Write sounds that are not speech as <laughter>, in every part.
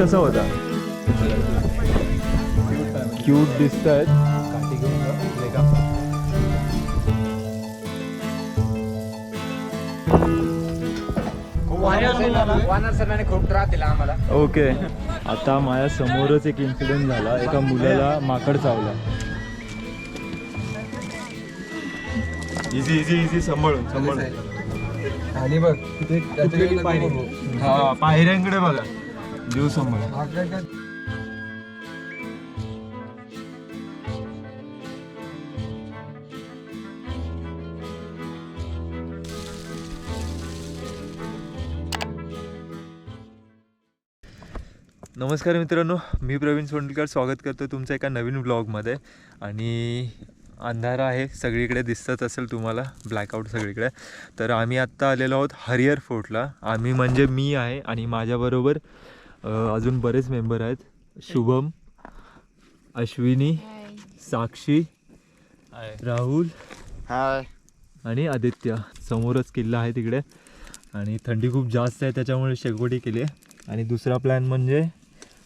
कसा होता? क्यूट दिसत आहेत वानर सरांनी खूप त्रास दिला आम्हाला ओके आता माझ्या समोरच एक इन्सिडेंट झाला. एका मुलाला माकड चावला. इझी इझी इझी सांभाळून सांभाळून. आणि बघ तिथे हा पायऱ्यांकडे बघा. जीव नमस्कार मित्रांनो मी प्रवीण सोंडलकर स्वागत करतो तुमचं एका नवीन ब्लॉगमध्ये आणि अंधारा आहे सगळीकडे दिसतच असेल तुम्हाला ब्लॅकआउट सगळीकडे. तर आम्ही आत्ता आलेलो आहोत हरियर फोर्टला. आम्ही म्हणजे मी आहे आणि माझ्याबरोबर अजून बरेच मेंबर आहेत. शुभम अश्विनी साक्षी राहुल हाय. आणि आदित्य. समोरच किल्ला आहे तिकडे. आणि थंडी खूप जास्त आहे त्याच्यामुळे शेकोटी केली आहे. आणि दुसरा प्लॅन म्हणजे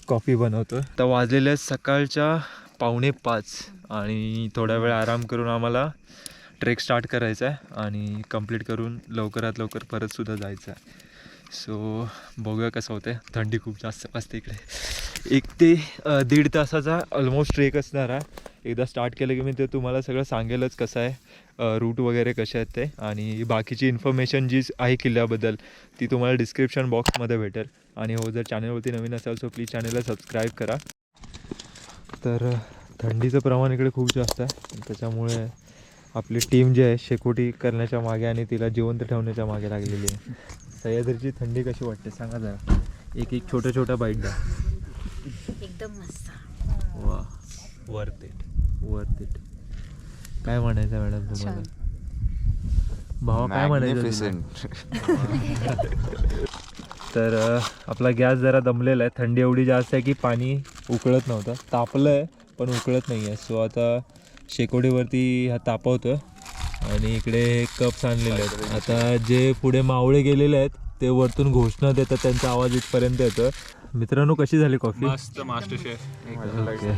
कॉफी बनवतो तर वाजलेल्या आहेत सकाळच्या पावणे पाच. आणि थोडा वेळ आराम करून आम्हाला ट्रेक स्टार्ट करायचा आहे. आणि कंप्लीट करून लवकरात लवकर परतसुद्धा जायचं आहे. सो बघूया कसं होतं थंडी खूप जास्त असते इकडे. एक ते दीड तासाचा ऑलमोस्ट ट्रेक असणार आहे एकदा स्टार्ट केलं की मी ते तुम्हाला सगळं सांगेलच कसं आहे. रूट वगैरे कसे आहेत ते. आणि बाकीची इन्फॉर्मेशन जी आहे किल्ल्याबद्दल ती तुम्हाला डिस्क्रिप्शन बॉक्समध्ये भेटेल. आणि हो जर चॅनलवरती नवीन असाल सो प्लीज चॅनलला सबस्क्राईब करा. तर थंडीचं प्रमाण इकडे खूप जास्त आहे. त्याच्यामुळे आपली टीम जी आहे शेकोटी करण्याच्या मागे आणि तिला जिवंत ठेवण्याच्या मागे लागलेली आहे. सह्याद्रीची थंडी कशी वाटते सांगा जरा. एक एक छोट्या छोट्या बाईट द्या. एकदम मस्त. वा. वर्थ इट वर्थ इट काय म्हणायचं मॅडम तुम्हाला? भावा काय म्हणायचं तुला? <laughs> तर अ, आपला गॅस जरा दमलेला आहे. थंडी एवढी जास्त आहे की पाणी उकळत नव्हतं. तापलं आहे पण उकळत नाही आहे सो आता शेकोडीवरती हा तापवतो आणि इकडे कप्स आणलेले आहेत. आता जे पुढे मावळे गेलेले आहेत ते वरतून घोषणा देतात त्यांचा आवाज इथपर्यंत येतो मित्रांनो कशी झाली कॉफी? मस्त मास्टर शेफ. ओके.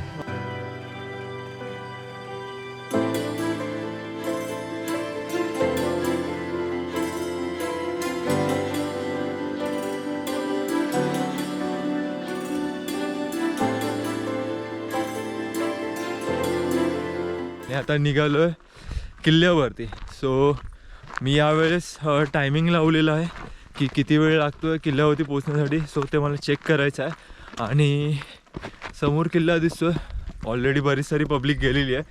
आणि आता निघालोय. किल्ल्यावरती. सो मी यावेळेस टायमिंग लावलेलं आहे की किती वेळ लागतो आहे किल्ल्यावरती पोचण्यासाठी सो ते मला चेक करायचं आहे. आणि समोर किल्ला दिसतोय. ऑलरेडी बरीच सारी पब्लिक गेलेली आहे.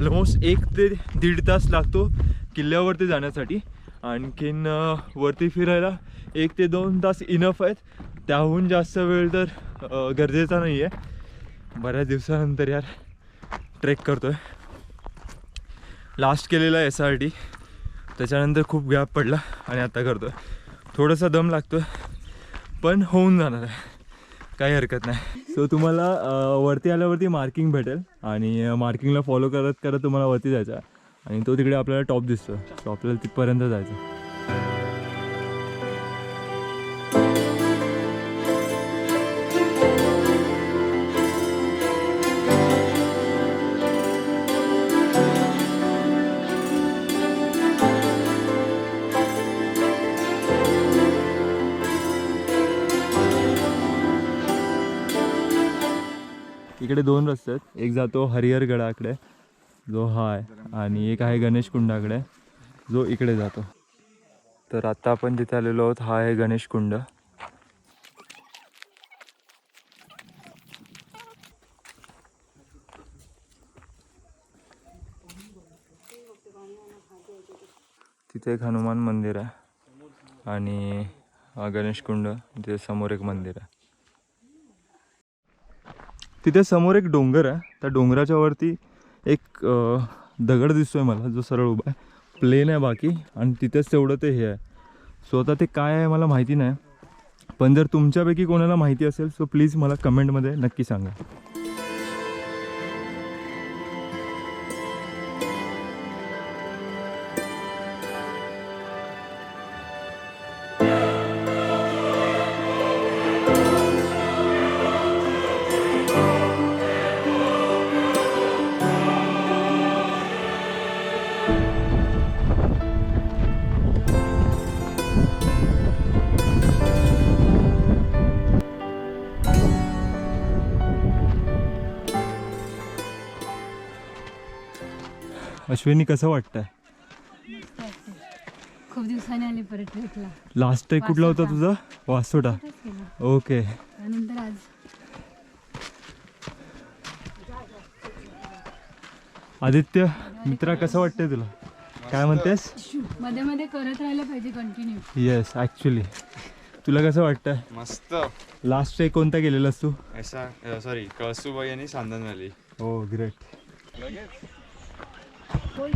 ऑलमोस्ट एक ते दीड तास लागतो किल्ल्यावरती जाण्यासाठी. आणखीन वरती फिरायला एक ते दोन तास इनफ आहेत. त्याहून जास्त वेळ तर गरजेचा नाही आहे बऱ्याच दिवसानंतर यार ट्रेक करतो आहे लास्ट केलेला एस आर टी त्याच्यानंतर खूप गॅप पडला आणि आता करतो आहे थोडासा दम लागतो आहे पण होऊन जाणार आहे. काही हरकत नाही. सो तुम्हाला वरती आल्यावरती मार्किंग भेटेल आणि मार्किंगला फॉलो करत करत तुम्हाला वरती जायचं आणि तो तिकडे आपल्याला टॉप दिसतो सो आपल्याला तिथपर्यंत जायचं इकडे दोन रस्ते आहेत. एक जातो हरिहरगडाकडे जो हा आहे आणि एक आहे गणेश कुंडाकडे जो इकडे जातो. तर आत्ता आपण जिथे आलेलो आहोत हा आहे गणेश कुंड. तिथे एक हनुमान मंदिर आहे आणि हा गणेश कुंड तिथे समोर एक मंदिर आहे. तिथे समोर एक डोंगर आहे. त्या डोंगराच्या वरती एक दगड दिसतोय मला जो सरळ उभा आहे. प्लेन आहे बाकी आणि तिथेच तेवढं ते हे आहे. सो आता ते काय आहे मला माहिती नाही. पण जर तुमच्यापैकी कोणाला माहिती असेल सो प्लीज मला कमेंटमध्ये नक्की सांगा. अश्विनी कसं वाटतंय? खूप दिवसांनी आले परत ट्रिपला लास्ट टाईम कुठला होता तुझा? वासोटा. ओके त्यानंतर आज. आदित्य मित्रा कसं वाटतंय तुला? काय म्हणतेस? मध्ये मध्ये करत राहिलं पाहिजे कंटिन्यू येस ॲक्च्युली तुला कसं वाटतंय? मस्त. लास्ट ट्रेक कोणता केलेलास तू? ऐसा सॉरी कळसुबाई आणि सांदन व्हॅली हो ग्रेट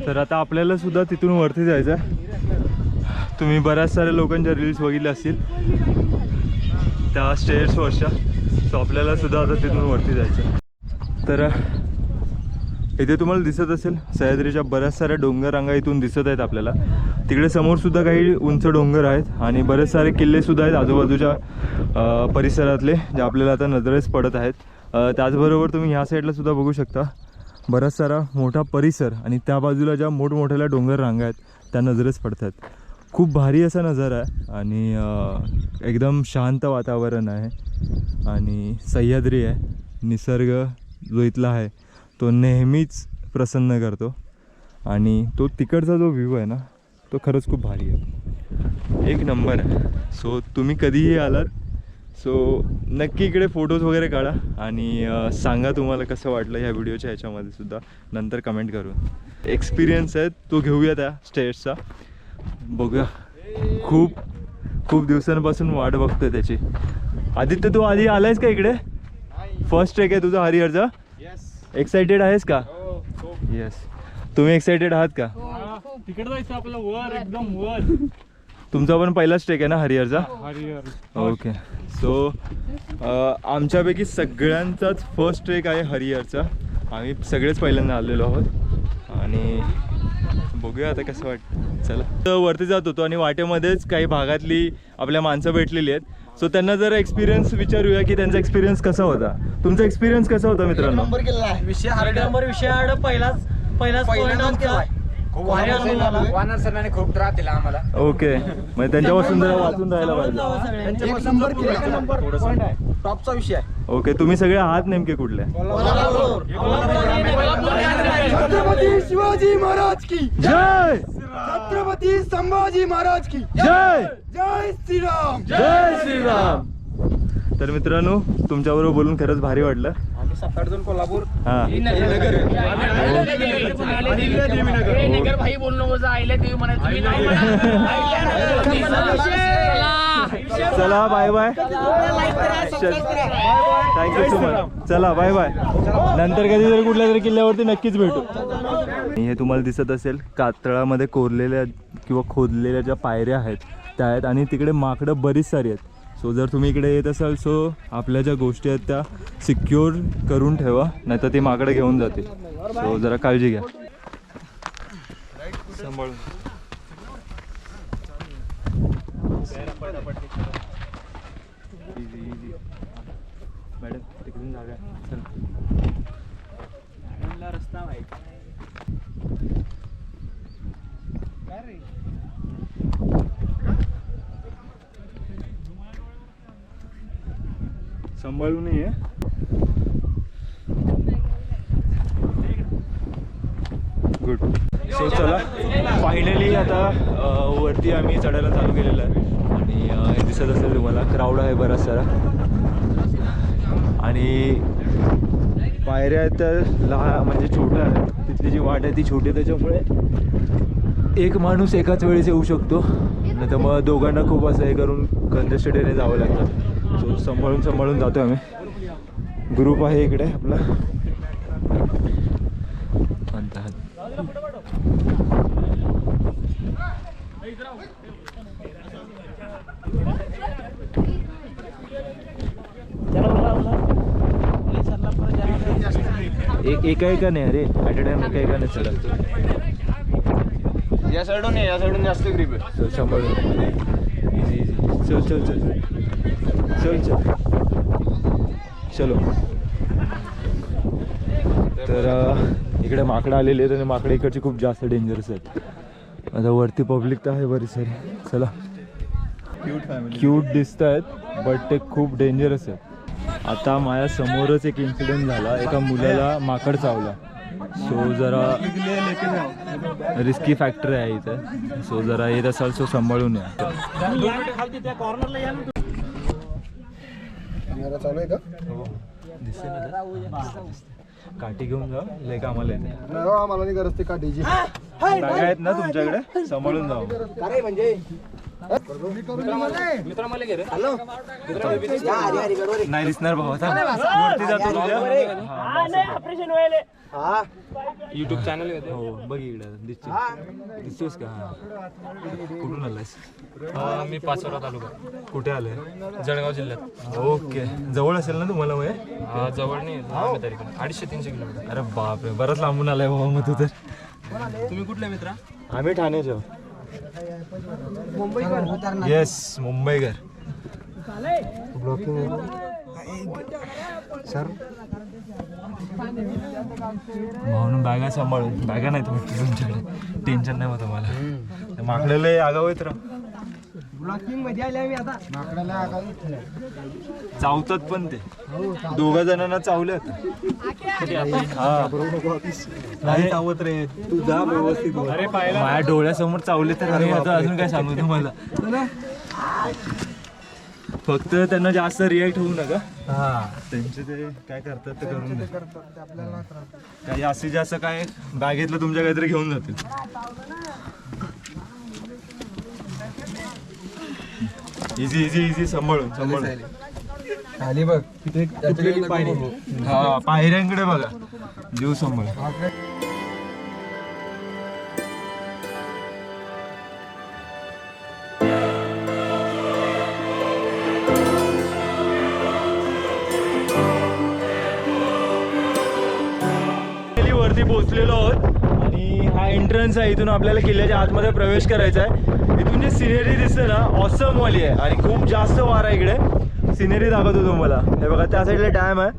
तर आता आपल्याला सुद्धा तिथून वरती जायचं आहे. तुम्ही बऱ्याच साऱ्या लोकांच्या रील्स बघितल्या असतील. त्या स्टेअर्सवरच्या सो आपल्याला सुद्धा आता तिथून वरती जायचं तर इथे तुम्हाला दिसत असेल सह्याद्रीच्या बऱ्याच साऱ्या डोंगर रांगा इथून दिसत आहेत आपल्याला. तिकडे समोर सुद्धा काही उंच डोंगर आहेत आणि बरेच सारे किल्ले सुद्धा आहेत आजूबाजूच्या परिसरातले जे आपल्याला आता नजरेस पडत आहेत. त्याचबरोबर तुम्ही ह्या साईडला सुद्धा बघू शकता. बराच सारा मोठा परिसर आणि त्या बाजूला ज्या मोठमोठ्याल्या डोंगर रांगा आहेत त्या नजरेस पडतात. खूप भारी असा नजारा आहे आणि एकदम शांत वातावरण आहे आणि सह्याद्री आहे. निसर्ग जो इथला आहे तो नेहमीच प्रसन्न करतो आणि तो तिकडचा जो व्ह्यू आहे ना तो खरंच खूप भारी आहे. एक नंबर आहे. सो तुम्ही कधीही आलात सो नक्की इकडे फोटोज वगैरे काढा आणि सांगा तुम्हाला कसं वाटलं ह्या व्हिडिओच्या ह्याच्यामध्ये सुद्धा. नंतर कमेंट करून. एक्सपिरियन्स आहे तो घेऊया त्या स्टेजचा बघूया. खूप खूप दिवसांपासून वाट बघतोय त्याची. आदित्य तू आधी आलायस का इकडे? फर्स्ट ट्रेक आहे तुझा हरिहरचा? एक्साइटेड आहेस का? येस तुम्ही एक्साइटेड आहात का? तिकडे जायचं आपलं वर एकदम वर. तुमचा पण पहिलाच ट्रेक आहे ना हरिहरचा? हरिहर. ओके सो आमच्यापैकी सगळ्यांचाच फर्स्ट ट्रेक आहे हरिहरचा. आम्ही सगळेच पहिल्यांदा आलेलो आहोत. आणि बघूया आता कसं वाटतं चला. तर वरती जात होतो आणि वाटेमध्येच काही भागातली आपल्या माणसं भेटलेली आहेत. सो त्यांना जरा एक्सपिरियन्स विचारूया की त्यांचा एक्सपिरियन्स कसा होता. तुमचा एक्सपिरियन्स कसा होता मित्रांनो? विषय नंबर विषय पहिलाच पहिलाच point आमचा. भारी अनुभव झाला. वानर सरांनी खूप त्रास दिला आम्हाला. ओके. म्हणजे त्यांच्यापासून जरा वाचून राहायला पाहिजे. एक नंबर टॉपचा विषय आहे. ओके तुम्ही सगळे आहात नेमके कुठले? छत्रपती शिवाजी महाराज की. जय! छत्रपती संभाजी महाराज की. जय! जय श्रीराम. जय श्रीराम. तर मित्रांनो तुमच्याबरोबर बोलून खरंच भारी वाटलं. कोल्हापूर. हा. भाई आईला देवी म्हणायचं. चला bye bye thank you so much चला. बाय बाय नंतर कधीतरी कुठल्या तरी किल्ल्यावरती नक्कीच भेटू. हे तुम्हाला दिसत असेल कातळामध्ये कोरलेल्या किंवा खोदलेल्या ज्या पायऱ्या आहेत त्या आहेत आणि तिकडे माकडं बरीच सारी आहेत. सो जर तुम्ही इकडे येत असाल सो आपल्या ज्या गोष्टी आहेत त्या सिक्युअर करून ठेवा नाहीतर ती माकडं घेऊन जातील. सो जरा काळजी घ्या. मॅडम तिकडून जागा आहे. चला सांभाळू नये गुड सो चला. फायनली आता वरती आम्ही चढायला चालू केलेलं आहे. आणि हे दिसत असेल तुम्हाला क्राऊड आहे बराच सारा आणि पायऱ्या तर लहान म्हणजे छोट्या आहेत. तिथली जी वाट आहे ती छोटी आहे त्याच्यामुळे एक माणूस एकाच वेळेस येऊ शकतो. नाही तर मग दोघांना खूप असं हे करून कंजेस्टेड येणे जावं लागतं. सो सांभाळून सांभाळून जातो आम्ही. ग्रुप आहे इकडे आपला. एक एका एका नाही अरे ॲट अ टाइम एका एका नाही चला. या साईडून या साईडून जास्त ग्रीप आहे. चल सांभाळून. इझी इझी चल चल चल. चल चल. तर इकडे माकडं आलेली आहेत आणि माकडं इकडची खूप जास्त डेंजरस आहेत. आता वरती पब्लिक तर आहे बरी सारी. चला. क्यूट दिसत आहेत बट ते खूप डेंजरस आहेत. आता माझ्या समोरच एक इन्सिडेंट झाला. एका मुलाला माकड चावला. सो जरा रिस्की फॅक्टर आहे इथं. सो जरा येत असाल सो सांभाळून या. कॅमेरा चालू आहे का? दिसते ना काठी घेऊन जा लय कामाला येते नाही हो, आम्हाला नाही गरज ते बॅगा आहेत ना तुमच्याकडे? सांभाळून जाऊ नाही दिसणार भाऊ आता वरती जातो तुझ्या. युट्यूब चॅनल हो बघ इकडे दिसतोय. दिसतोस का? हा. कुठून आलायस? मी पाचोरा तालुका. कुठे आलाय जळगाव जिल्ह्यात. ओके. जवळ असेल ना तुम्हाला मग हे? हा जवळ नाही लांब आहे तरी पण अडीचशे तीनशे किलोमीटर अरे बापरे बरंच लांबून आलाय बाबा मग तू तर. तुम्ही कुठले मित्रा? आम्ही ठाण्याचे येस मुंबईकर. म्हणून बॅगा सांभाळून. बॅगा नाही तुम्ही तुमच्याकडे. टेन्शन नाही मग तुम्हाला माकडेला आगाव येत चावतात पण ते. दोघा जणांना चावल्यात हा. नाही चावत रे. तू जा व्यवस्थित. अरे माझ्या डोळ्यासमोर चावले तर अजून काय सांगू तुम्हाला? फक्त त्यांना जास्त रिॲक्ट होऊ नका. हा. त्यांचे ते काय करतात ते करून द्या. काही जास्तीत जास्त काय बॅगेतलं तुमच्या काहीतरी घेऊन जातील. इझी इझी इझी सांभाळून सांभाळून. खाली बघ तिथे हा पायऱ्यांकडे बघा. जीव सांभाळ. एंट्रन्स आहे इथून आपल्याला किल्ल्याच्या आतमध्ये प्रवेश करायचा आहे. इथून जे सिनेरी दिसते ना ऑसम वाली आहे. आणि खूप जास्त वारा आहे इकडे. सिनेरी दाखवतो तुम्हाला. हे बघा त्या साईडला डॅम आहे.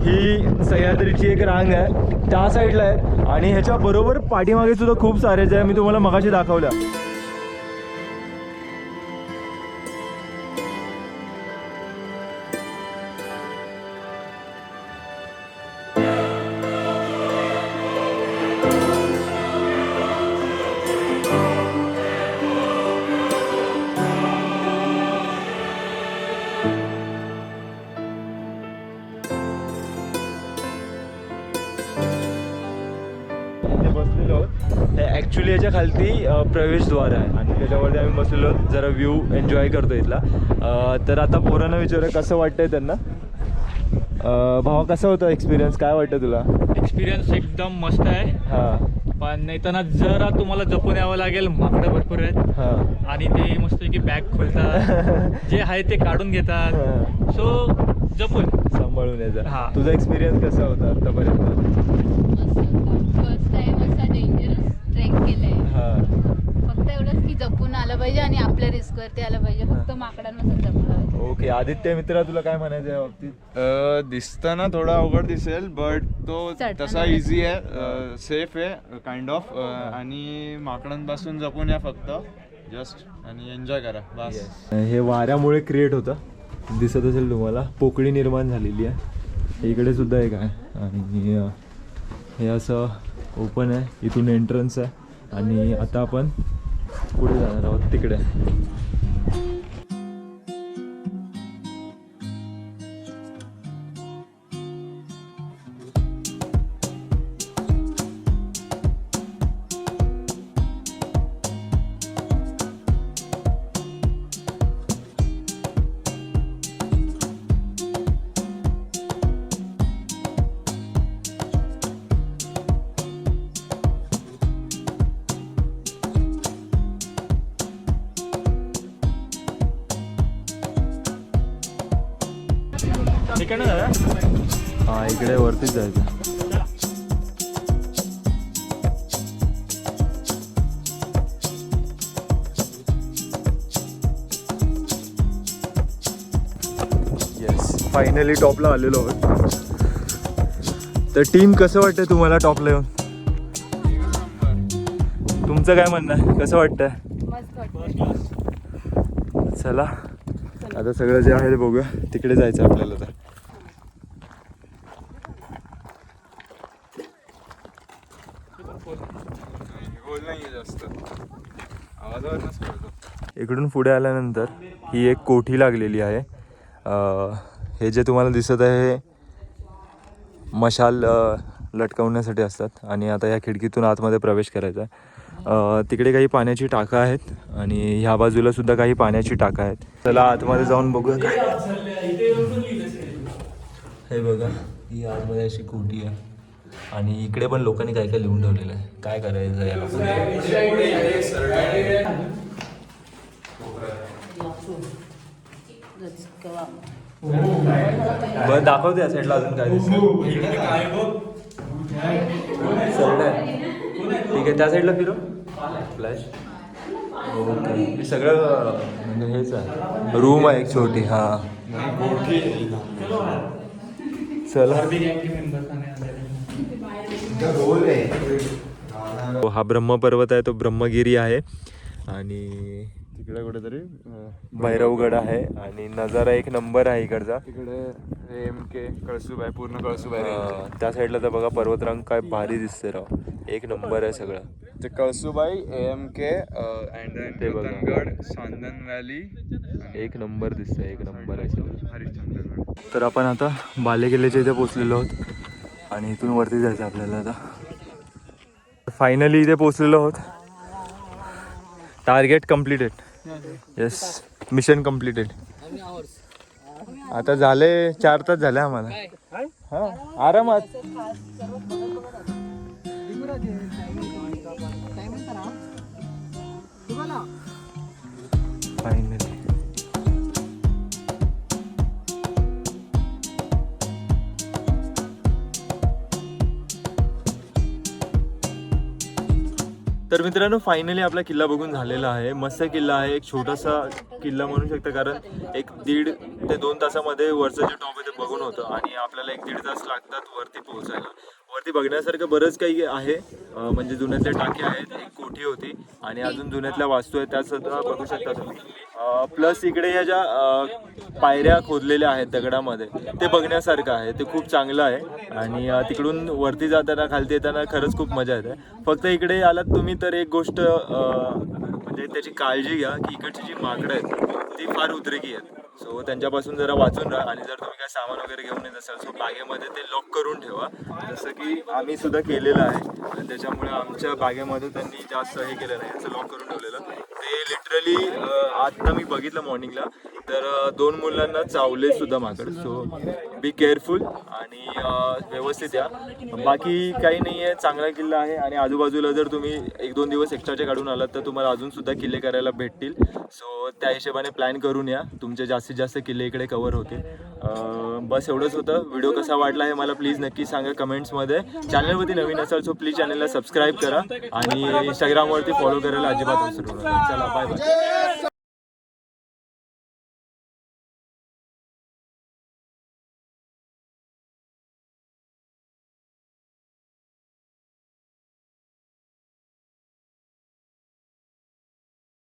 ही सह्याद्रीची एक रांग आहे. त्या साईडला आहे. आणि ह्याच्या बरोबर पाठीमागे सुद्धा खूप सारे जे आहे मी तुम्हाला मगाशी दाखवल्या. ॲक्च्युली याच्या खालती प्रवेशद्वार आहे. आणि त्याच्यावरती आम्ही बसलेलो जरा व्ह्यू एन्जॉय करतो इथला. तर आता पोरांना विचारूया कसं वाटतंय त्यांना? भावा कसं होतं एक्सपिरियन्स काय वाटतं तुला? एक्सपिरियन्स एकदम मस्त आहे. हां. पण येताना जरा तुम्हाला जपून यावं लागेल माकडं भरपूर आहेत. आणि ते मस्त की बॅग खोलतात. <laughs> जे आहे ते काढून घेतात. सो जपून. सांभाळून यायचा. तुझा एक्सपिरियन्स कसा होता आतापर्यंत फर्स्ट टाइम असा डेंजरस ट्रेक केलाय हां फक्त एवढंच की जपून आलं पाहिजे आणि आपल्या रिस्क वरती आलं पाहिजे. फक्त माकडांपासून आलं पाहिजे. ओके आदित्य मित्रा तुला काय म्हणायचं आहे या बाबतीत? दिसताना थोडा अवघड दिसेल बट तो चढताना तसा इझी आहे. सेफ आहे काइंड ऑफ आणि माकडांपासून जपून या फक्त. जस्ट आणि एन्जॉय करा. बस हे वाऱ्यामुळे क्रिएट होतं. दिसत असेल तुम्हाला. पोकळी निर्माण झालेली आहे. इकडे सुद्धा एक आहे. आणि अं, हे असं ओपन आहे. इथून एंट्रन्स आहे. आणि आता आपण पुढे जाणार आहोत तिकडे. हा इकडे वरतीच जायचं. येस फायनली टॉपला आलेलो आहोत. तर टीम कसं वाटतंय तुम्हाला टॉपला येऊन? तुमचं काय म्हणणं आहे? कसं वाटतंय? वाटतं चला आता सगळं जे आहे ते बघूया. तिकडे जायचं आपल्याला तर गोल नाही जास्त आवाजावरच कळतो इकडून पुढे आल्यानंतर ही एक कोठी लागलेली आहे. हे जे तुम्हाला दिसत आहे हे मशाल लटकवण्यासाठी असतात आणि आता या खिडकीतून आतमध्ये प्रवेश करायचा आहे. तिकडे काही पाण्याची टाकं आहेत आणि ह्या बाजूला सुद्धा काही पाण्याची टाकं आहेत. चला आतमध्ये जाऊन बघूया काय. हे बघा ही आतमध्ये अशी कोठी आहे. आणि इकडे पण लोकांनी काय काय लिहून ठेवलेलं आहे. काय करायचं याला? बरं दाखवते या साईडला अजून काय आहे. ठीक आहे त्या साईडला फिरव फ्लॅश ओके हे सगळं म्हणजे हेच आहे. रूम आहे एक छोटी हा. चला. हो, हा ब्रह्मपर्वत आहे तो ब्रह्मगिरी आहे. आणि तिकडे कुठेतरी भैरवगड आहे आणि नजारा एक नंबर आहे इकडचा. तिकडे एम के कळसूबाई पूर्ण कळसूबाई range आहे. त्या साईडला तर बघा पर्वतरांग काय भारी दिसते राव. एक नंबर आहे सगळं. ते कळसूबाई एम के अँड ते बघा. सांदन व्हॅली एक नंबर दिसतंय एक नंबर आहे सगळं. हरिश्चंद्रगड. तर आपण आता बाले किल्ल्याच्या इथे पोचलेलो आहोत. आणि इथून वरती जायचं आपल्याला आता. फायनली इथे पोचलेलो आहोत. Target completed yes mission completed आता झाले चार तास झाले आम्हाला. हा आरामात. मित्रांनो फायनली आपला किल्ला बघून झालेला आहे. मस्त किल्ला आहे. एक छोटासा किल्ला म्हणू शकता कारण एक दीड ते दोन तासामध्ये वरचं जे टॉप आहे ते बघून होतं. आणि आपल्याला एक दीड तास लागतात वरती पोहोचायला. वरती बघण्यासारखं बरंच काही आहे. अं, म्हणजे जुन्यातल्या टाक्या आहेत एक कोठी होती आणि अजून जुन्यातल्या वास्तू आहेत त्या सुद्धा बघू शकता तुम्ही. प्लस इकडे ह्या ज्या अं, पायऱ्या खोदलेल्या आहेत दगडामध्ये ते बघण्यासारखं आहे ते खूप चांगलं आहे. आणि अं, तिकडून वरती जाताना खालती येताना खरंच खूप मजा येते. फक्त इकडे आलात तुम्ही तर एक गोष्ट अं, म्हणजे त्याची काळजी घ्या की इकडची जी माकडं आहेत ती फार उद्रेकी आहेत. सो त्यांच्यापासून जरा वाचून राहा आणि जर तुम्ही काय सामान वगैरे घेऊन येत असाल सो बागेमध्ये ते लॉक करून ठेवा. जसं की आम्ही सुद्धा केलेलं आहे. आणि त्याच्यामुळे आमच्या बागेमध्ये त्यांनी जास्त हे केलं नाही. असं लॉक करून ठेवलेलं. लिटरली आता मी बघितलं मॉर्निंगला तर दोन मुलांना चावले सुद्धा माकड सो बी केअरफुल आणि व्यवस्थित या. बाकी काही नाही आहे चांगला किल्ला आहे. आणि आजूबाजूला जर तुम्ही एक दोन दिवस एक्स्ट्राचे काढून आलात तर तुम्हाला अजून सुद्धा किल्ले करायला भेटतील. सो त्या हिशोबाने प्लॅन करून या. तुमचे जास्तीत जास्त किल्ले इकडे कवर होतील. बस एवढंच होतं. व्हिडिओ कसा वाटला हे मला प्लीज नक्की सांगा कमेंट्समध्ये चॅनलवरती नवीन असाल सो प्लीज चॅनलला सबस्क्राईब करा. आणि इंस्टाग्रामवरती फॉलो करायला अजिबात विसरू नका. चला बाय बाय